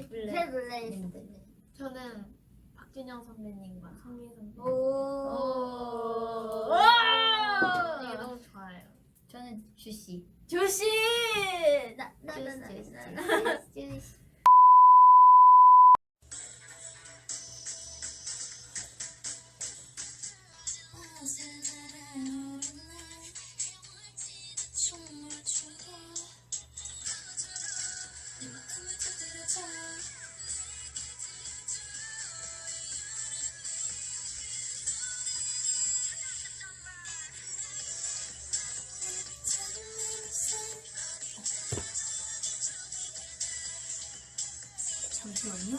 블랙. 저는 박진영 선배님과 성민 선배. 오. 이게 너무 좋아요. 저는 주씨. 조시. 나나나나 주씨. 잠시만요.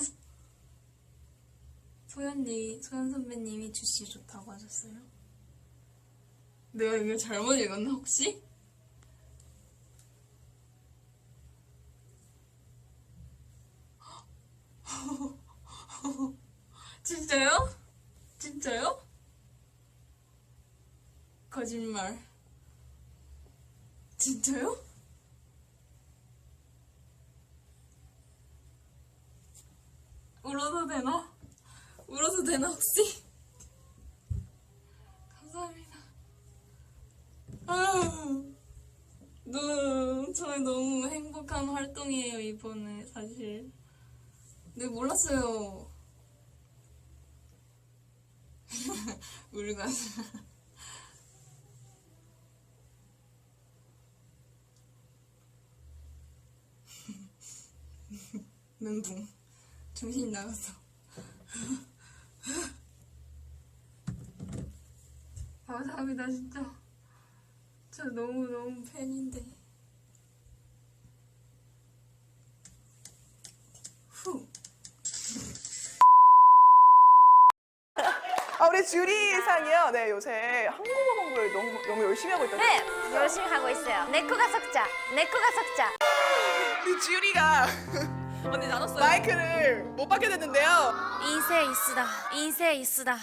소연님, 소연 선배님이 주씨 좋다고 하셨어요. 내가 이거 잘못 읽었나 혹시? 진짜요? 진짜요? 거짓말. 진짜요? 울어도 되나? 울어도 되나 혹시? 감사합니다. 아유, 저희 너무 행복한 활동이에요 이번에 사실. 네 몰랐어요. 울고 가서. 멘붕. 정신이 나갔어. 감사합니다, 진짜. 저 너무너무 팬인데. 후. 아, 우리 주리 상이요. 네, 요새 한국어 공부를 너무, 너무 열심히 하고 있다고. 네, 열심히 하고 있어요. 내 코가 석자, 내 코가 석자. 우리 주리가 언니 나눴어요. 마이크를 못 받게 됐는데요. 인세 이스다, 인세 이스다.